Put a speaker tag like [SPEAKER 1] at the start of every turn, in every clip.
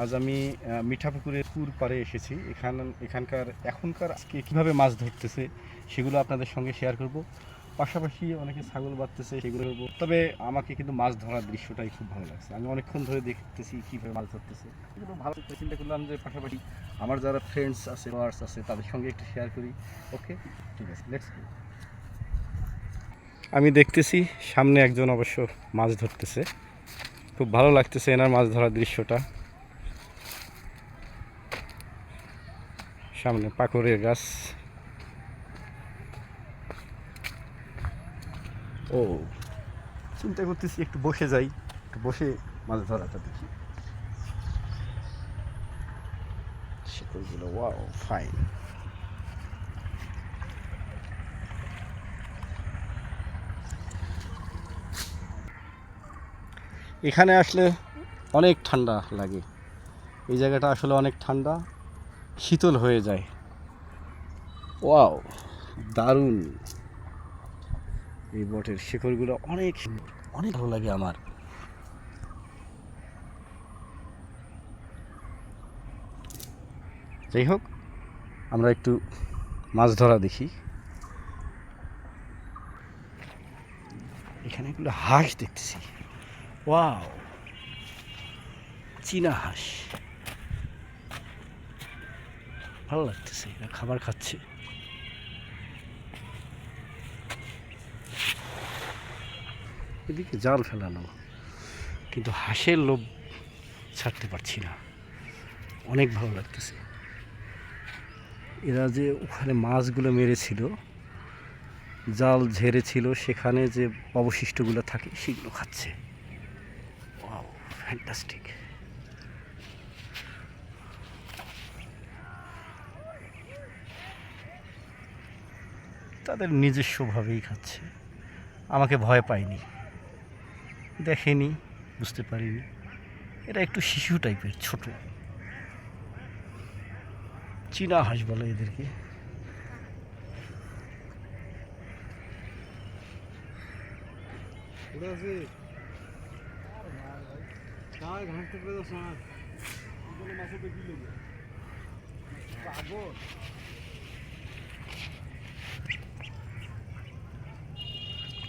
[SPEAKER 1] আজ আমি আহ, মিঠাপুকুরের পুর পাড়ে এসেছি। এখান এখানকার এখনকার আজকে কীভাবে মাছ ধরতেছে সেগুলো আপনাদের সঙ্গে শেয়ার করব। পাশাপাশি অনেকে ছাগল বাঁধতেছে সেগুলো করব। তবে আমাকে কিন্তু মাছ ধরার দৃশ্যটাই খুব ভালো লাগছে। আমি অনেকক্ষণ ধরে দেখতেছি কীভাবে মাছ ধরতেছে। এগুলো ভালো চিন্তা করলাম যে পাশাপাশি আমার যারা ফ্রেন্ডস আছে ওয়ার্স আছে তাদের সঙ্গে একটু শেয়ার করি। ওকে ঠিক আছে লেটস আমি দেখতেছি সামনে একজন অবশ্য মাছ ধরতেছে। খুব ভালো লাগতেছে এনার মাছ ধরার দৃশ্যটা। সামনে পাকড়ের গাছ। ও, চিন্তা করতেছি একটু বসে যাই, একটু বসে মাছ ধরাটা দেখি। শিকড়গুলো ওয়াও ফাইন এখানে আসলে অনেক ঠান্ডা লাগে। এই জায়গাটা আসলে অনেক ঠান্ডা, শীতল হয়ে যায়। ওয়াও, দারুণ। এই বটের শিকড়গুলো অনেক অনেক ভালো লাগে আমার। যাই হোক, আমরা একটু মাছ ধরা দেখি। এখানে এগুলো হাঁস দেখতেছি। ওয়াও চীনা হাঁস। ভালো লাগতেছে, এরা খাবার খাচ্ছে। এদিকে জাল ফেলানো, কিন্তু হাঁসের লোভ ছাড়তে পারছি না। অনেক ভালো লাগতেছে। এরা যে ওখানে মাছগুলো মেরেছিল, জাল ঝেড়েছিল, সেখানে যে অবশিষ্টগুলো থাকে, সেগুলো খাচ্ছে। ফ্যান্টাস্টিক তাদের নিজস্বভাবেই খাচ্ছে। আমাকে ভয় পায়নি। দেখেনি, বুঝতে পারিনি। এরা একটু শিশু টাইপের, ছোট। চীনা হাঁস বলে এদেরকে।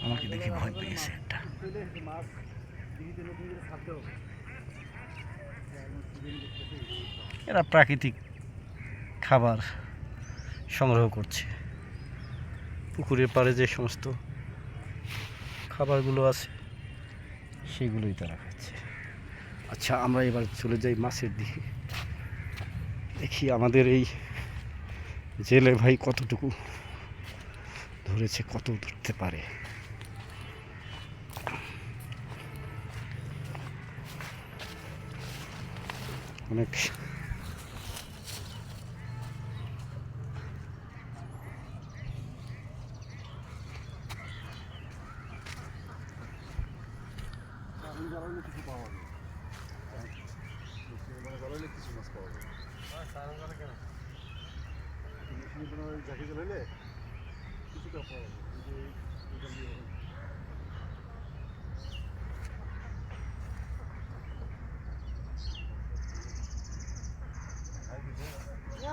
[SPEAKER 1] আমাকে দেখে ভয় পেয়েছে একটা। এরা প্রাকৃতিক খাবার সংগ্রহ করছে। পুকুরের পাড়ে যে সমস্ত খাবারগুলো আছে সেগুলোই তারা খাচ্ছে। আচ্ছা আমরা এবার চলে যাই মাছের দিকে। দেখি আমাদের এই জেলে ভাই কতটুকু ধরেছে, কত ধরতে পারে। অনেক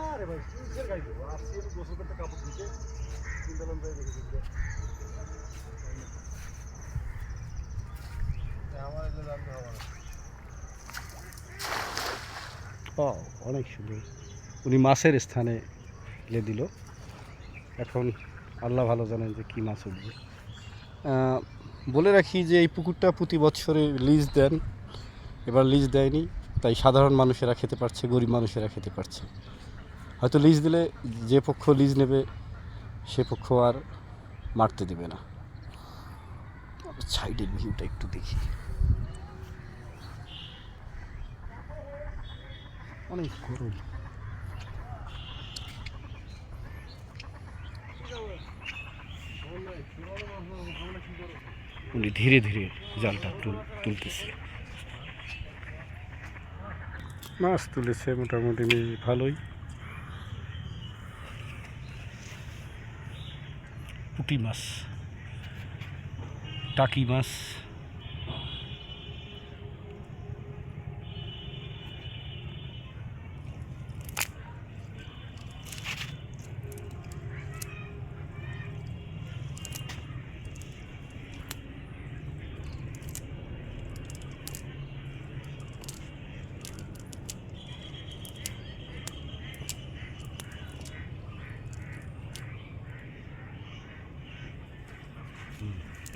[SPEAKER 1] আরে ভাই কিসের গাড়ি দেবো আর সে গোসল করতে কাপড় দিতে চিন্তা করলাম যাই দেখে দেখতে আমার এগুলো জানতে হবে না। অনেক সুন্দর। উনি মাছের স্থানে ফেলে দিল। এখন আল্লাহ ভালো জানেন যে কী মাছ উঠবে। বলে রাখি যে এই পুকুরটা প্রতি বছরে লিজ দেন। এবার লিজ দেয়নি, তাই সাধারণ মানুষেরা খেতে পারছে, গরিব মানুষেরা খেতে পারছে। হয়তো লিজ দিলে যে পক্ষ লিজ নেবে, সে পক্ষ আর মারতে দেবে না। সাইডের ভিউটা একটু দেখি। অনেক গরম। উনি ধীরে ধীরে জালটা তুল- তুলতেছে। মাছ তুলেছে মোটামুটি ভালোই। পুঁটি মাছ, টাকি মাছ।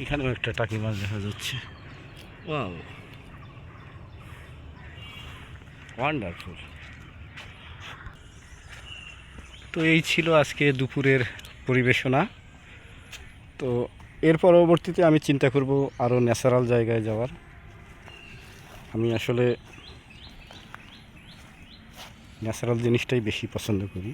[SPEAKER 1] এখানেও একটা টাকি মাছ দেখা যাচ্ছে। ওয়াও ওয়ান্ডারফুল তো এই ছিল আজকে দুপুরের পরিবেশনা। তো এর পরবর্তীতে আমি চিন্তা করব আরও ন্যাচারাল জায়গায় যাওয়ার। আমি আসলে ন্যাচারাল জিনিসটাই বেশি পছন্দ করি।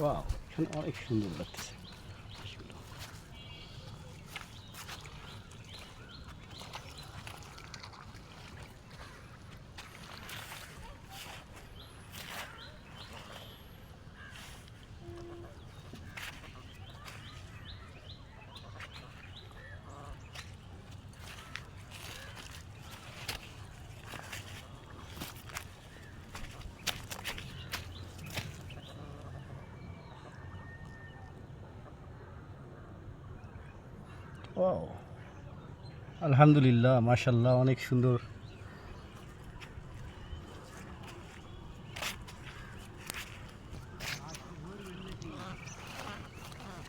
[SPEAKER 1] ওয়াও এখানে অনেক সুন্দর লাগতেছে ওয়াও আলহামদুলিল্লাহ মাশাল্লাহ অনেক সুন্দর।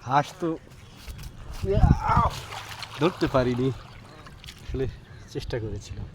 [SPEAKER 1] হাঁস তো ধরতে পারিনি আসলে চেষ্টা করেছিলাম।